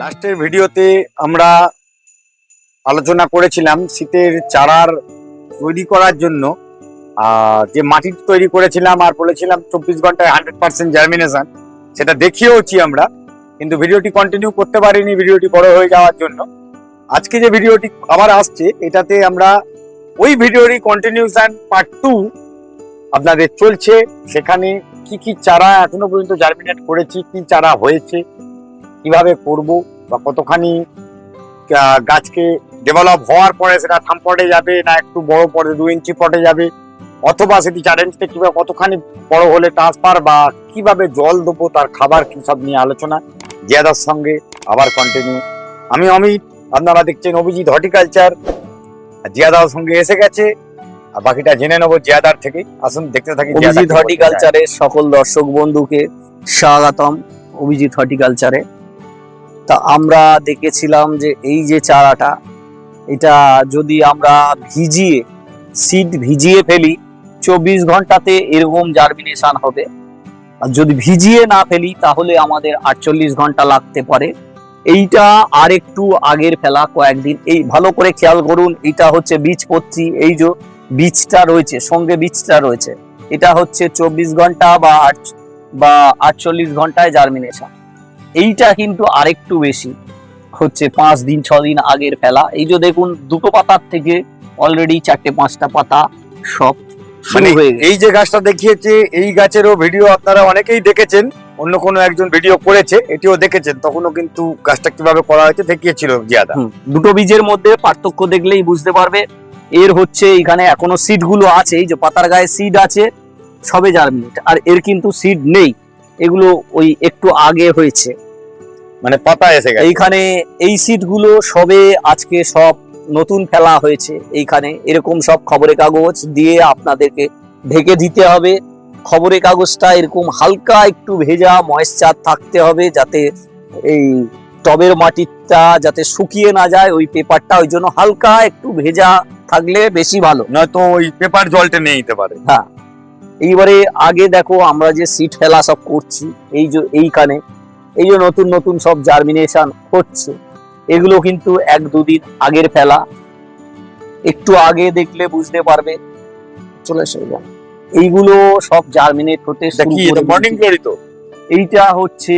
লাস্টের ভিডিওতে আমরা আলোচনা করেছিলাম শীতের চারার তৈরি করার জন্য। যে মাটি তৈরি করেছিলাম আর বলেছিলাম চব্বিশ ঘন্টায় হান্ড্রেড পার্সেন্ট জার্মিনেশন সেটা দেখিয়েওছি আমরা। কিন্তু ভিডিওটি কন্টিনিউ করতে পারিনি, ভিডিওটি বড় হয়ে যাওয়ার জন্য। আজকে যে ভিডিওটি আবার আসছে, এটাতে আমরা ওই ভিডিওরই কন্টিনিউশন পার্ট টু আপনাদের চলছে। সেখানে কি কি চারা এখনও পর্যন্ত জার্মিনেট করেছি, কি চারা হয়েছে, কীভাবে করব বা কতখানি গাছকে ডেভেলপ হওয়ার পরে সেটা থাম পটে যাবে না একটু বড় পটে দু ইঞ্চি পটে যাবে? অথবা সেটি চার ইঞ্চিতে কীভাবে কতখানি বড় হলে ট্রান্সফার বা কীভাবে জল দেবো, তার খাবার কি সব নিয়ে আলোচনা জিয়াদার সঙ্গে আবার কন্টিনিউ আমি অমিত, আপনারা দেখছেন অভিজিৎ হর্টিকালচার। জিয়াদার সঙ্গে এসে গেছে। আর বাকিটা জেনে নেব জিয়াদার থেকে আসুন দেখতে থাকি অভিজিৎ হর্টিকালচারের সকল দর্শক বন্ধুকে স্বাগতম অভিজিৎ হর্টিকালচারে। তা আমরা দেখেছিলাম যে এই যে চারাটা এটা যদি আমরা ভিজিয়ে সিড ভিজিয়ে ফেলি চব্বিশ ঘন্টাতে এরকম জার্মিনেশন হবে। আর যদি ভিজিয়ে না ফেলি তাহলে আমাদের আটচল্লিশ ঘণ্টা লাগতে পারে। এইটা আর একটু আগের ফেলা কয়েকদিন। এই ভালো করে খেয়াল করুন এটা হচ্ছে বীজপত্রী। এই যে বীজটা রয়েছে সঙ্গে বীজটা রয়েছে। এটা হচ্ছে চব্বিশ ঘণ্টা বা আট বা আটচল্লিশ ঘন্টায় জার্মিনেশন এইটা কিন্তু আরেকটু বেশি হচ্ছে পাঁচ দিন ছ দিন আগের ফেলা। এই যে দেখুন দুটো পাতার থেকে অলরেডি চারটে পাঁচটা পাতা সব মানে এই যে গাছটা দেখিয়েছে এই গাছেরও ভিডিও আপনারা অনেকেই দেখেছেন অন্য কোনো একজন ভিডিও করেছে এটিও দেখেছেন তখনও কিন্তু গাছটা কীভাবে করা হয়েছে দেখিয়েছিল জিয়াদা। দুটো বীজের মধ্যে পার্থক্য দেখলেই বুঝতে পারবে। এর হচ্ছে এখানে এখনও সিডগুলো আছে এই যে পাতার গায়ে সিড আছে সবে জার্মিনেট আর এর কিন্তু সিড নেই। এগুলো ওই একটু আগে হয়েছে। মানে পাতা এসে গেছে। এইখানে এই সিটগুলো সবে আজকে সব নতুন ফেলা হয়েছে এইখানে। এরকম সব খবরের কাগজ দিয়ে আপনাদেরকে ঢেকে দিতে হবে। খবরের কাগজটা এরকম হালকা একটু ভেজা ময়েশ্চার থাকতে হবে যাতে এই টবের মাটিটা যাতে শুকিয়ে না যায় ওই পেপারটা ওই জন্য হালকা একটু ভেজা থাকলে বেশি ভালো। নয়তো ওই পেপার জলটা নিয়ে নিতে পারে। হ্যাঁ। এইবারে আগে দেখো আমরা যে সিট ফেলা সব করছি এই যে এইখানে এই যে নতুন নতুন সব জার্মিনেশন হচ্ছে এগুলো কিন্তু এক দুদিন আগের ফেলা। একটু আগে দেখলে বুঝতে পারবে। চলে এসে এইগুলো সব জার্মিনেট হতে মর্নিং গ্লোরি তো? এইটা হচ্ছে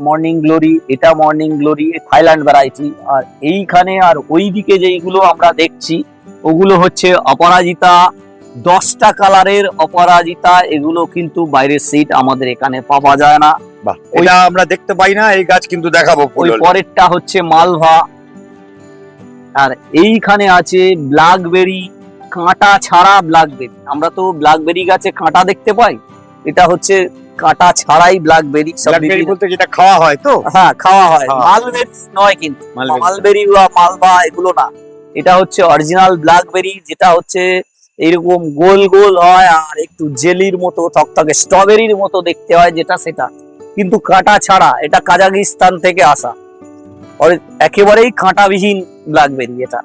মর্নিং গ্লোরি এটা মর্নিং গ্লোরি থাইল্যান্ড ভ্যারাইটি আর এইখানে আর ওইদিকে যেইগুলো আমরা দেখছি ওগুলো হচ্ছে অপরাজিতা দশটা কালারের অপরাজিতা এগুলো কিন্তু বাইরের সিট আমাদের এখানে পাওয়া যায় না। এটা আমরা দেখতে পাই না এই গাছ কিন্তু দেখাবো ওই পরেরটা হচ্ছে মালভা। আর এইখানে আছে ব্ল্যাকবেরি কাঁটা ছাড়া ব্ল্যাকবেরি। আমরা তো ব্ল্যাকবেরি গাছে কাঁটা দেখতে পাই। এটা হচ্ছে কাঁটা ছাড়াই ব্ল্যাকবেরি ব্ল্যাকবেরি বলতে যেটা খাওয়া হয় তো? হ্যাঁ খাওয়া হয়। মালবেরি নয় কিন্তু। মালবেরি। মালবেরি বা মালবা এগুলো না। এটা হচ্ছে অরিজিনাল ব্ল্যাকবেরি যেটা হচ্ছে এরকম গোল গোল হয় আর একটু জেলির মতো থকথকে স্ট্রবেরির মতো দেখতে হয় যেটা সেটা। কিন্তু কাঁটা ছাড়া এটা কাজাকিস্তান থেকে আসা। একেবারেই কাঁটাবিহীন ব্ল্যাকবেরি এটা।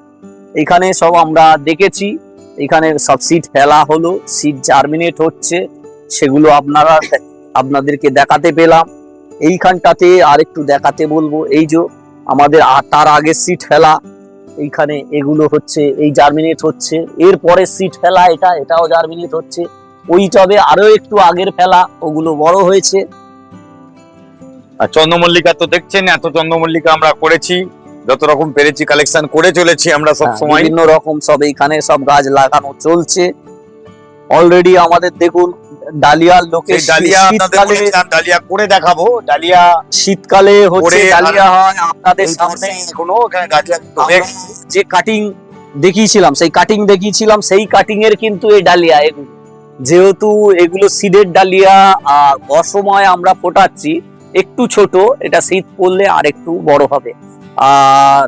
এখানে সব আমরা দেখেছি। এখানে সব সিট ফেলা হলো সিট জার্মিনেট হচ্ছে। সেগুলো আপনারা আপনাদেরকে দেখাতে পেলাম। এইখানটাতে আর একটু দেখাতে বলব। এই যে আমাদের তার আগে সিট ফেলা। এইখানে এগুলো হচ্ছে এই জার্মিনেট হচ্ছে। এর পরে সিট ফেলা এটা এটাও জার্মিনেট হচ্ছে। ওই টবে আরও একটু আগের ফেলা ওগুলো বড় হয়েছে। আর চন্দ্রমল্লিকা তো দেখছেন এত চন্দ্রমল্লিকা আমরা করেছি যত রকম পেরেছি কালেকশন করে চলেছি আমরা সব হ্যাঁ, সময়। বিভিন্ন রকম সব এইখানে সব গাছ লাগানো চলছে। অলরেডি আমাদের দেখুন ডালিয়ার লোকে ডালিয়া আপনাদের ডালিয়া করে দেখাবো। ডালিয়া শীতকালে হচ্ছে ডালিয়া হয় আপনাদের সামনে কোনো যে কাটিং দেখিয়েছিলাম সেই কাটিং দেখিয়েছিলাম সেই কাটিং এর কিন্তু এই ডালিয়া এগুলো যেহেতু এগুলো সিডের ডালিয়া আর অসময় আমরা ফোটাচ্ছি একটু ছোট এটা শীত পড়লে আর একটু বড় হবে। আর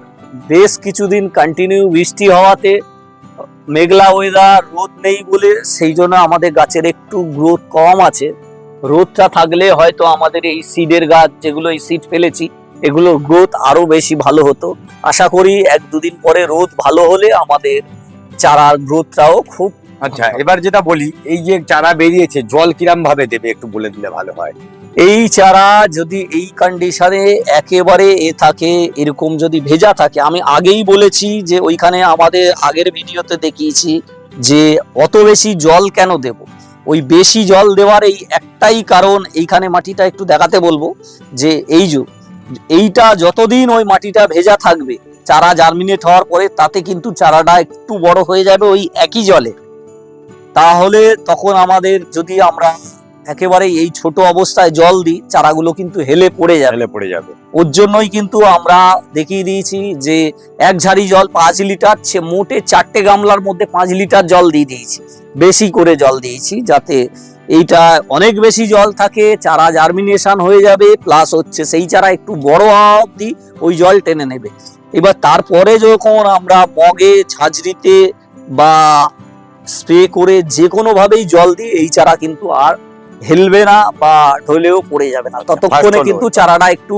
বেশ কিছুদিন কন্টিনিউ বৃষ্টি হওয়াতে মেঘলা ওয়েদার রোদ নেই বলে সেই জন্য আমাদের গাছের একটু গ্রোথ কম আছে। রোদটা থাকলে হয়তো আমাদের এই সিডের গাছ যেগুলো এই সিড ফেলেছি, এগুলোর গ্রোথ আরও বেশি ভালো হতো। আশা করি এক দুদিন পরে রোদ ভালো হলে আমাদের চারার গ্রোথটাও খুব আচ্ছা এবার যেটা বলি এই যে চারা বেরিয়েছে জল কিরাম ভাবে দেবে একটু বলে দিলে ভালো হয়? এই চারা যদি এই কন্ডিশনে একেবারে এ থাকে এরকম যদি ভেজা থাকে আমি আগেই বলেছি যে ওইখানে আমাদের আগের ভিডিওতে দেখিয়েছি যে অত বেশি জল কেন দেব? ওই বেশি জল দেওয়ার এই একটাই কারণ এইখানে মাটিটা একটু দেখাতে বলব যে এই যে এইটা যতদিন ওই মাটিটা ভেজা থাকবে চারা জার্মিনেট হওয়ার পরে তাতে কিন্তু চারাটা একটু বড় হয়ে যাবে ওই একই জলে। তাহলে তখন আমাদের যদি আমরা একেবারে এই ছোট অবস্থায় জল দিই চারাগুলো কিন্তু হেলে পড়ে যাবে। হেলে পড়ে যাবে। ওর জন্যই কিন্তু আমরা দেখিয়ে দিয়েছি যে এক ঝাড়ি জল পাঁচ লিটার মোটে চারটে গামলার মধ্যে পাঁচ লিটার জল দিয়ে দিয়েছি। বেশি করে জল দিয়েছি যাতে এইটা অনেক বেশি জল থাকে চারা জার্মিনেশন হয়ে যাবে প্লাস হচ্ছে সেই চারা একটু বড় হওয়া অব্দি ওই জল টেনে নেবে। এবার তারপরে যখন আমরা মগে ঝাঁঝরিতে বা স্প্রে করে যে কোনোভাবেই জল দিয়ে এই চারা কিন্তু আর হেলবে না বা ঢলেও পড়ে যাবে না। ততক্ষণে কিন্তু চারাটা একটু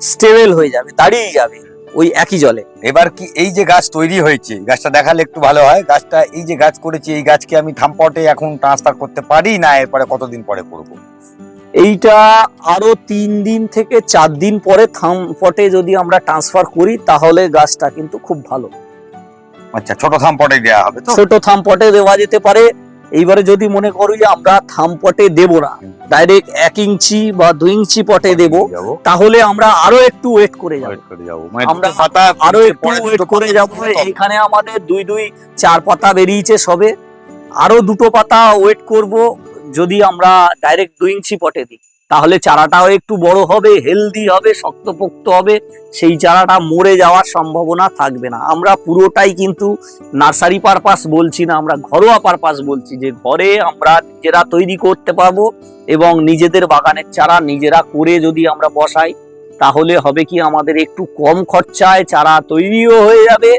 স্টেবল হয়ে যাবে দাঁড়িয়ে যাবে ওই একই জলে। এবার কি এই যে গাছ তৈরি হয়েছে গাছটা দেখালে একটু ভালো হয়। গাছটা এই যে গাছ করেছি এই গাছকে আমি থামপটে এখন ট্রান্সফার করতে পারি না এরপরে কতদিন পরে করব? এইটা আরও তিন দিন থেকে চার দিন পরে থাম পটে যদি আমরা ট্রান্সফার করি তাহলে গাছটা কিন্তু খুব ভালো। আচ্ছা ছোট থামপটে দেওয়া হবে ছোট থাম পটে দেওয়া যেতে পারে। এইবারে যদি মনে করি যে আমরা থাম পটে দেবো না ডাইরেক্ট এক ইঞ্চি বা দুই ইঞ্চি পটে দেবো তাহলে আমরা আরও একটু ওয়েট করে যাব। মানে আমরা পাতা আরও একটু ওয়েট করে যাব। তো। আমাদের দুই দুই চার পাতা বেরিয়েছে সবে। আরও দুটো পাতা ওয়েট করব যদি আমরা ডাইরেক্ট দুই ইঞ্চি পটে দিই। তাহলে চারাটাও একটু বড় হবে হেলদি হবে, শক্তপোক্ত হবে, সেই চারাটা মরে যাওয়ার সম্ভাবনা থাকবে না। আমরা পুরোটাই কিন্তু নার্সারি পারপাস বলছি না, আমরা ঘরোয়া পারপাস বলছি যে ঘরে আমরা নিজেরা তৈরি করতে পারব এবং নিজেদের বাগানের চারা নিজেরা করে যদি আমরা বসাই, তাহলে হবে কি আমাদের একটু কম খরচায় চারা তৈরিও হয়ে যাবে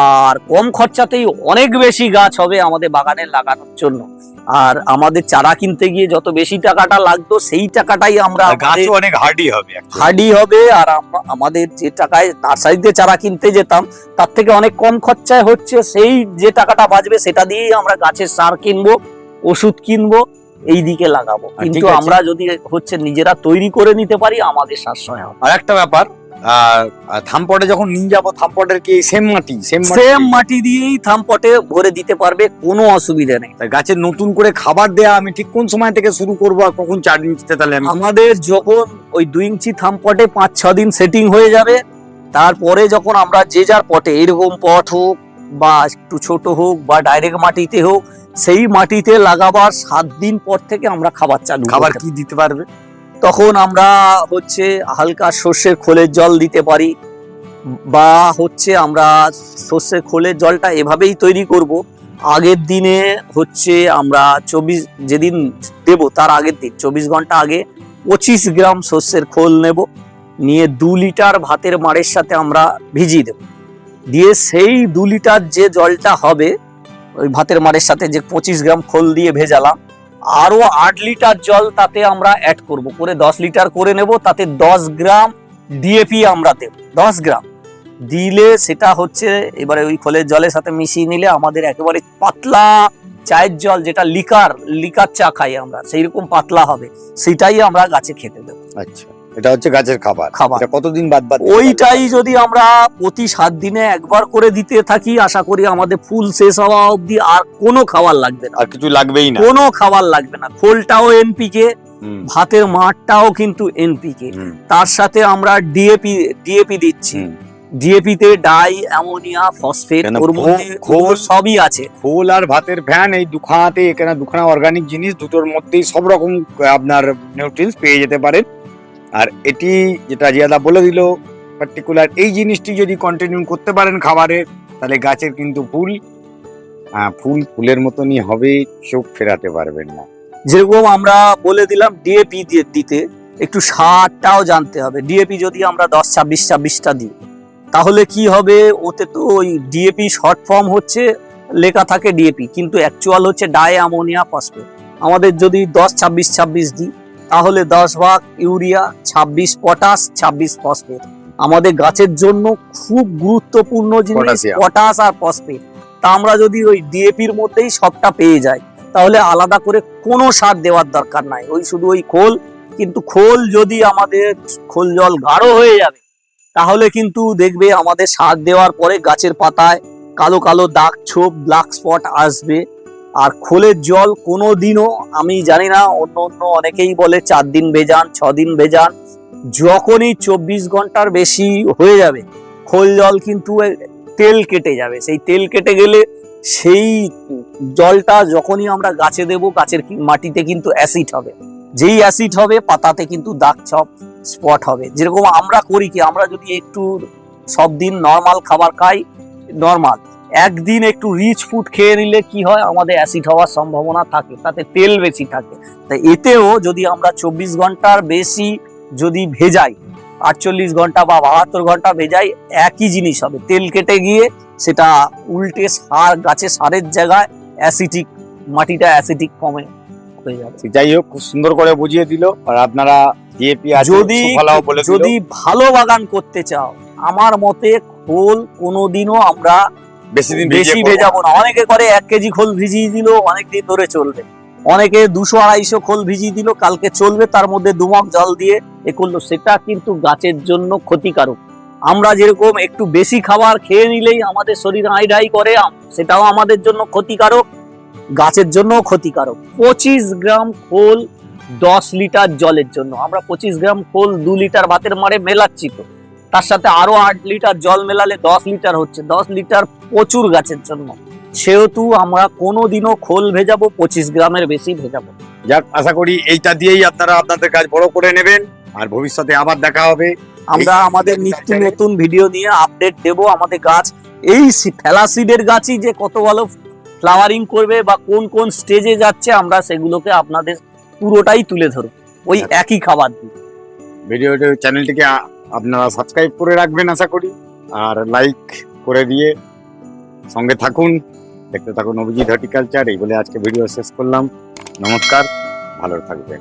আর কম খরচাতেই অনেক বেশি গাছ হবে আমাদের বাগানে লাগানোর জন্য। আর আমাদের চারা কিনতে গিয়ে যত বেশি টাকাটা লাগতো সেই টাকাটাই আমরা অনেক হার্ডি হবে হার্ডি হবে আর আমাদের যে টাকায় নার্সারিতে চারা কিনতে যেতাম তার থেকে অনেক কম খরচায় হচ্ছে সেই যে টাকাটা বাঁচবে সেটা দিয়েই আমরা গাছের সার কিনবো ওষুধ কিনবো এই দিকে লাগাবো। কিন্তু আমরা যদি হচ্ছে নিজেরা তৈরি করে নিতে পারি আমাদের সাশ্রয় হবে। আর একটা ব্যাপার থামপটে যখন নিয়ে যাব থামপটের কি সেম মাটি? সেম সেম মাটি দিয়েই থামপটে ভরে দিতে পারবে কোনো অসুবিধা নেই। গাছের নতুন করে খাবার দেয়া আমি ঠিক কোন সময় থেকে শুরু করব আর কখন চার নিতে তাহলে আমাদের যখন ওই দুই ইঞ্চি থামপটে পাঁচ ছ দিন সেটিং হয়ে যাবে তারপরে যখন আমরা যে যার পটে এরকম পট হোক বা একটু ছোট হোক বা ডাইরেক্ট মাটিতে হোক সেই মাটিতে লাগাবার সাত দিন পর থেকে আমরা খাবার চালু খাবার কি দিতে পারবে? তখন আমরা হচ্ছে হালকা সর্ষের খোলের জল দিতে পারি, বা হচ্ছে আমরা সর্ষের খোলের জলটা এভাবেই তৈরি করব। আগের দিনে হচ্ছে আমরা চব্বিশ, যেদিন দেব তার আগের দিন, চব্বিশ ঘণ্টা আগে পঁচিশ গ্রাম সর্ষের খোল নেব, নিয়ে দু লিটার ভাতের মাড়ের সাথে আমরা ভিজিয়ে দেব। দিয়ে সেই দু লিটার যে জলটা হবে, ওই ভাতের মাড়ের সাথে যে পঁচিশ গ্রাম খোল দিয়ে ভেজালাম আরও আট লিটার জল তাতে আমরা অ্যাড করব। করে দশ লিটার করে নেব, তাতে দশ গ্রাম ডিএপি আমরা দেব। দশ গ্রাম। দিলে সেটা হচ্ছে, এবারে ওই খোলের জলের সাথে মিশিয়ে নিলে আমাদের একেবারে পাতলা চায়ের জল যেটা লিকার লিকার চা খাই আমরা সেই রকম পাতলা হবে, সেটাই আমরা গাছে খেতে দেবো। আচ্ছা। এটা হচ্ছে গাছের খাবার। খাবার। এটা কতদিন বাদ বাদ ওইটাই যদি আমরা প্রতি সাত দিনে একবার করে দিতে থাকি আশা করি আমাদের ফুল শেষ হওয়া অবধি আর কোনো খাবার লাগবে না। আর কিছু লাগবেই না। কোনো খাবার লাগবে না। খোলটাও এনপিকে ভাতের মাঠটাও কিন্তু এনপিকে তার সাথে আমরা ডিএপি ডিএপি দিচ্ছি। ডিএপি তে ডাই অ্যামোনিয়া ফসফেট খোল- সবই আছে। খোল আর ভাতের ফ্যান এই দুখানাতে এখানে দুখানা অর্গানিক জিনিস দুটোর মধ্যেই সব রকম আপনার নিউট্রিয়েন্টস পেয়ে যেতে পারেন। আর এটি যেটা জিয়াদা বলে দিল পার্টিকুলার এই জিনিসটি যদি কন্টিনিউ করতে পারেন খাবারে, তাহলে গাছের কিন্তু ফুল ফুল ফুলের মতনই হবে চোখ ফেরাতে পারবেন না। যেরকম আমরা বলে দিলাম ডিএপি দিয়ে দিতে, একটু সারটাও জানতে হবে। ডিএপি যদি আমরা দশ ছাব্বিশ ছাব্বিশটা দিই, তাহলে কি হবে? ওতে তো ওই ডিএপি শর্ট ফর্ম হচ্ছে, লেখা থাকে ডিএপি কিন্তু অ্যাকচুয়াল হচ্ছে ডাই অ্যামোনিয়া ফসফেট আমাদের যদি দশ ছাব্বিশ ছাব্বিশ দিই তাহলে দশ ভাগ ইউরিয়া ছাব্বিশ পটাশ ছাব্বিশ ফসফেট। আমাদের গাছের জন্য খুব গুরুত্বপূর্ণ জিনিস. পটাশ আর ফসফেট। তা আমরা যদি ওই ডিএপির মধ্যেই সবটা পেয়ে যাই তাহলে আলাদা করে কোনো সার দেওয়ার দরকার নাই। ওই শুধু ওই খোল কিন্তু খোল যদি আমাদের খোল জল গাঢ় হয়ে যাবে তাহলে কিন্তু দেখবে আমাদের সার দেওয়ার পরে গাছের পাতায় কালো কালো দাগ ছোপ ব্ল্যাক স্পট আসবে। আর খোলের জল কোনো দিনও আমি জানি না, অন্য অন্য অনেকেই বলে চার দিন ভেজান, ছ দিন ভেজান, যখনই চব্বিশ ঘণ্টার বেশি হয়ে যাবে, খোল জল কিন্তু তেল কেটে যাবে। সেই তেল কেটে গেলে সেই জলটা যখনই আমরা গাছে দেব, গাছের মাটিতে কিন্তু অ্যাসিড হবে। যেই অ্যাসিড হবে, পাতাতে কিন্তু দাগ ছপ, স্পট হবে। যেরকম আমরা করি কি, আমরা যদি একটু সব দিন নর্মাল খাবার খাই, নর্মাল। একদিন একটু রিচ ফুড খেয়ে নিলে কি হয়? আমাদের অ্যাসিড হওয়ার সম্ভাবনা থাকে তাতে তেল বেশি থাকে। তাই এতেও যদি আমরা চব্বিশ ঘণ্টার বেশি যদি ভেজাই আটচল্লিশ ঘণ্টা বা বাহাত্তর ঘণ্টা ভেজাই একই জিনিস হবে। তেল কেটে গিয়ে সেটা উল্টে সার গাছে সারের জায়গায় অ্যাসিটিক মাটিটা অ্যাসিটিক ফর্মে হয়ে যাবে। যাই হোক খুব সুন্দর করে বুঝিয়ে দিল। আর আপনারা যদি যদি ভালো বাগান করতে চাও আমার মতে খোল কোনোদিনও আমরা বেশি দিন বেশি ভেজাবো না। অনেকে করে এক কেজি খোল ভিজিয়ে দিল অনেক দিন ধরে চলবে। অনেকে দুশো আড়াইশো খোল ভিজিয়ে দিল কালকে চলবে তার মধ্যে দুমক জল দিয়ে এ করল। সেটা কিন্তু গাছের জন্য ক্ষতিকারক। আমরা যেরকম একটু বেশি খাবার খেয়ে নিলেই আমাদের শরীর আইডাই করে সেটাও আমাদের জন্য ক্ষতিকারক গাছের জন্য ক্ষতিকারক। পঁচিশ গ্রাম খোল দশ লিটার জলের জন্য। আমরা পঁচিশ গ্রাম খোল দু লিটার ভাতের মারে মেলাচ্ছি তো। তার সাথে আরও আট লিটার জল মেলালে দশ লিটার হচ্ছে। দশ লিটার প্রচুর গাছের জন্য। সেহেতু আমরা কোনোদিনও খোল ভেজাবো পঁচিশ গ্রামের বেশি ভেজাবো যাক আশা করি এইটা দিয়েই আপনারা আপনাদের কাজ বড় করে নেবেন। আর ভবিষ্যতে আবার দেখা হবে। আমরা আমাদের নিত্য নতুন ভিডিও নিয়ে আপডেট দেব আমাদের গাছ। এই ফেলাসিডের গাছই যে কত ভালো ফ্লাওয়ারিং করবে বা কোন কোন স্টেজে যাচ্ছে আমরা সেগুলোকে আপনাদের পুরোটাই তুলে ধরব। ওই একই খাবার দিয়ে। ভিডিওটি চ্যানেলটিকে আপনারা সাবস্ক্রাইব করে রাখবেন আশা করি, আর লাইক করে দিয়ে সঙ্গে থাকুন। দেখতে থাকুন অভিজিৎ হর্টিকালচার, এই বলে আজকে ভিডিও শেষ করলাম। নমস্কার, ভালো থাকবেন।